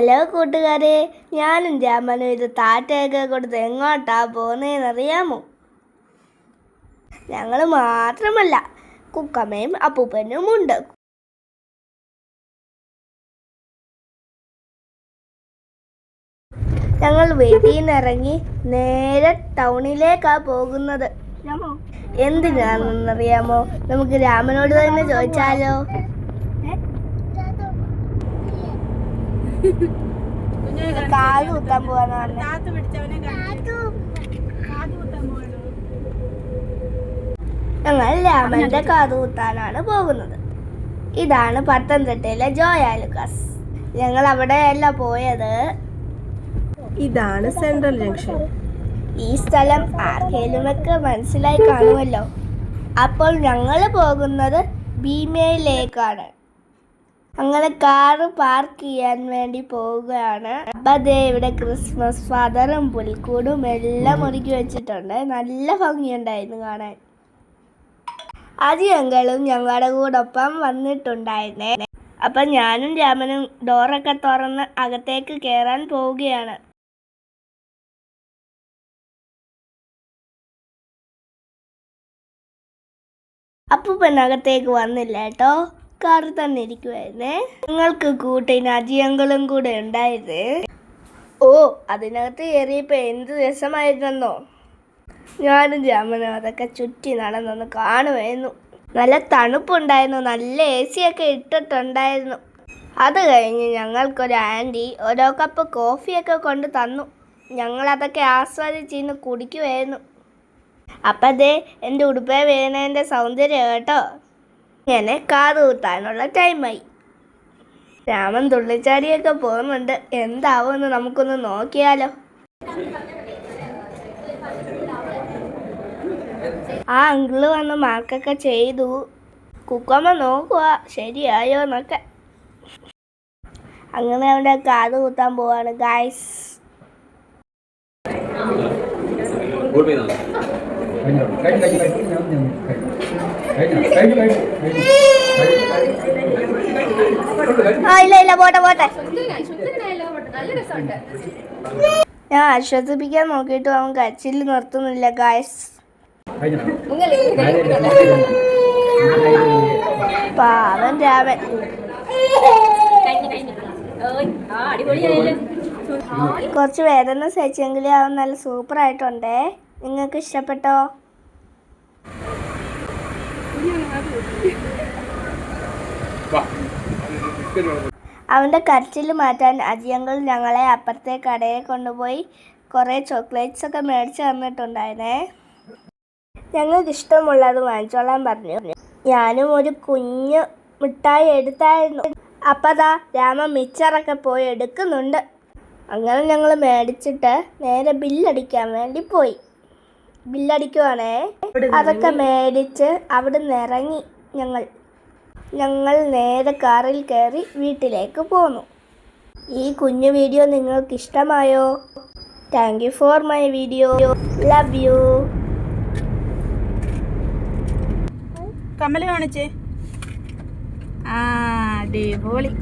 Hello കൂട്ടുകാരെ ഞാനും രാമനും ഇത് താറ്റയൊക്കെ കൊടുത്ത് എങ്ങോട്ടാ പോകുന്നതെന്നറിയാമോ ഞങ്ങൾ മാത്രമല്ല കുക്കമ്മയും അപ്പൂപ്പനും ഉണ്ട്. ഞങ്ങൾ വീട്ടിൽ നിന്ന് ഇറങ്ങി നേരെ ടൗണിലേക്കാ പോകുന്നത്. എന്തിനാണെന്നറിയാമോ? നമുക്ക് രാമനോട് തന്നെ ചോദിച്ചാലോ? കുത്താൻ പോവാന്ന് പറഞ്ഞെ. പിടിച്ചവനെ കാത് കുത്താൻ പോവാണ്. ഞങ്ങൾ രാമന്റെ കാത് കുത്താനാണ് പോകുന്നത്. ഇതാണ് പത്തനംതിട്ടയിലെ ജോയ ലുക്കാസ്. ഞങ്ങൾ അവിടെയല്ല പോയത്. ഇതാണ് സെൻട്രൽ ജംഗ്ഷൻ. ഈ സ്ഥലം ആർക്കെങ്കിലുമൊക്കെ മനസ്സിലായി കാണുമല്ലോ. അപ്പോൾ ഞങ്ങൾ പോകുന്നത് ഭീമയിലേക്കാണ്. അങ്ങനെ കാറ് പാർക്ക് ചെയ്യാൻ വേണ്ടി പോവുകയാണ്. അപ്പൊ ദേ ഇവിടെ ക്രിസ്മസ് ഫാദറും പുൽക്കൂടും എല്ലാം ഒരുക്കി വെച്ചിട്ടുണ്ട്. നല്ല ഭംഗിയുണ്ടായിരുന്നു കാണാൻ. അജിയങ്കളും ഞങ്ങളുടെ കൂടൊപ്പം വന്നിട്ടുണ്ടായിരുന്നേ. അപ്പൊ ഞാനും രാമനും ഡോറൊക്കെ തുറന്ന് അകത്തേക്ക് കയറാൻ പോവുകയാണ്. അപ്പൂപ്പനകത്തേക്ക് വന്നില്ല കേട്ടോ. കാറിൽ തന്നെ ഇരിക്കുവായിരുന്നേ ഞങ്ങൾക്ക് കൂട്ടിന് അജിയങ്കളും കൂടെ ഉണ്ടായത് ഓ അതിനകത്ത് കയറിയപ്പോ എന്ത് രസമായിരുന്നെന്നോ. ഞാനും ജാമനും അതൊക്കെ ചുറ്റി നടന്നൊന്ന് കാണുമായിരുന്നു നല്ല തണുപ്പുണ്ടായിരുന്നു. നല്ല എ സി ഒക്കെ ഇട്ടിട്ടുണ്ടായിരുന്നു. അത് കഴിഞ്ഞ് ഞങ്ങൾക്കൊരു ആന്റി ഓരോ കപ്പ് കോഫിയൊക്കെ കൊണ്ട് തന്നു. ഞങ്ങളതൊക്കെ ആസ്വദിച്ചിന്ന് കുടിക്കുമായിരുന്നു അപ്പം ദേ എന്റെ ഉടുപ്പേ വീണേന്റെ സൗന്ദര്യം കേട്ടോ. ഇങ്ങനെ കാത് കുത്താനുള്ള ടൈമായി രാമൻ തുള്ളിച്ചാടിയൊക്കെ പോകുന്നുണ്ട്. എന്താവുമെന്ന് നമുക്കൊന്ന് നോക്കിയാലോ. ആ അങ്കിൾ വന്ന് മാർക്കൊക്കെ ചെയ്തു. കുക്കമ്മ നോക്കുക ശരിയായോ എന്നൊക്കെ. അങ്ങനെ അവിടെ കാത് കുത്താൻ പോവാണ് ഗായ്സ് ആ ഇല്ല ഇല്ല പോട്ടെ പോട്ടെ. ഞാൻ ആശ്വസിപ്പിക്കാൻ നോക്കിയിട്ട് അവൻ കച്ചിൽ നിർത്തുന്നില്ല ഗായസ് പാവൻ രാമൻ. കുറച്ച് വേദന സഹിച്ചെങ്കിലും അവൻ നല്ല സൂപ്പർ ആയിട്ടുണ്ടേ. നിങ്ങൾക്ക് ഇഷ്ടപ്പെട്ടോ? അവന്റെ കരച്ചിൽ മാറ്റാൻ അജിയങ്ങൾ ഞങ്ങളെ അപ്പുറത്തെ കടയിൽ കൊണ്ടുപോയി കുറേ ചോക്ലേറ്റ്സ് ഒക്കെ മേടിച്ച് തന്നിട്ടുണ്ടായിരുന്നേ. ഞങ്ങൾക്ക് ഇഷ്ടമുള്ളത് വാങ്ങിച്ചോളാൻ പറഞ്ഞു. ഞാനും ഒരു കുഞ്ഞു മിഠായി എടുത്തായിരുന്നു. അപ്പതാ രാമ മിച്ചറൊക്കെ പോയി എടുക്കുന്നുണ്ട്. അങ്ങനെ ഞങ്ങൾ മേടിച്ചിട്ട് നേരെ ബില്ലടിക്കാൻ വേണ്ടി പോയി. ബില്ലടിക്കുവാണേ. അതൊക്കെ മേടിച്ച് അവിടെ നിന്ന് ഇറങ്ങി ഞങ്ങൾ. ഞങ്ങൾ നേരെ കാറിൽ കയറി വീട്ടിലേക്ക് പോന്നു. ഈ കുഞ്ഞു വീഡിയോ നിങ്ങൾക്ക് ഇഷ്ടമായോ thank you for my video love you കമലേ കാണിച്ചേ. ആ അടിപൊളി.